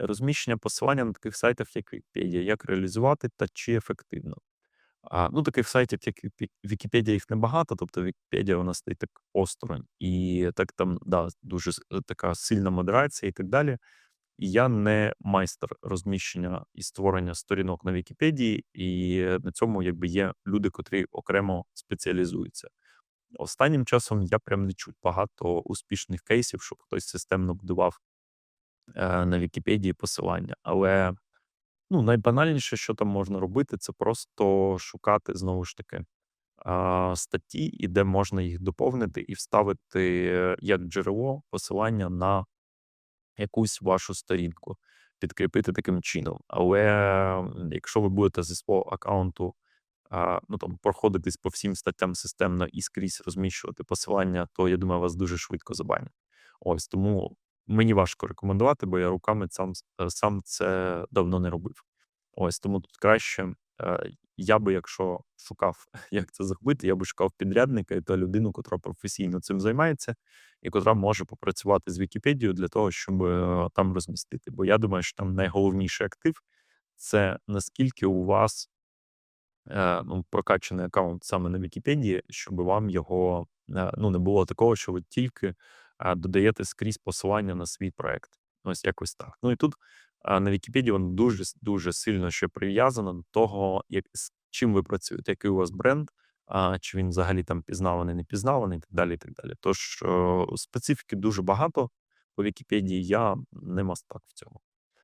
Розміщення посилання на таких сайтах, як Вікіпедія, як реалізувати та чи ефективно? А, ну, таких сайтів, як Вік Вікіпедія, їх небагато, тобто Вікіпедія вона стоїть так осторонь, і так там, да, дуже така сильна модерація і так далі. І я не майстер розміщення і створення сторінок на Вікіпедії, і на цьому якби є люди, котрі окремо спеціалізуються. Останнім часом я прям не чув багато успішних кейсів, щоб хтось системно будував, е, на Вікіпедії посилання. Але, ну, найбанальніше, що там можна робити, це просто шукати знову ж таки, статті, і де можна їх доповнити і вставити е, як джерело посилання на якусь вашу сторінку, підкріпити таким чином. Але, якщо ви будете зі свого аккаунту, ну, там проходитись по всім статтям системно і скрізь розміщувати посилання, то я думаю, вас дуже швидко забанять. Ось тому мені важко рекомендувати, бо я руками сам е, сам це давно не робив. Ось тому тут краще, е, я би, якщо шукав, як це зробити, я би шукав підрядника і та людину, котра професійно цим займається, і котра може попрацювати з Вікіпедією для того, щоб, е, там розмістити. Бо я думаю, що там найголовніший актив- це наскільки у вас ну, прокачаний аккаунт саме на Вікіпедії, щоб вам його, ну, не було такого, що ви тільки, додаєте скрізь посилання на свій проект. Ось якось так. Ну і тут, на Вікіпедії воно дуже дуже сильно ще прив'язано до того, як з чим ви працюєте, який у вас бренд, а, чи він взагалі там пізнаваний, не пізнаваний і так далі, і так далі. Тож, специфіки дуже багато по Вікіпедії, я не мастак в цьому.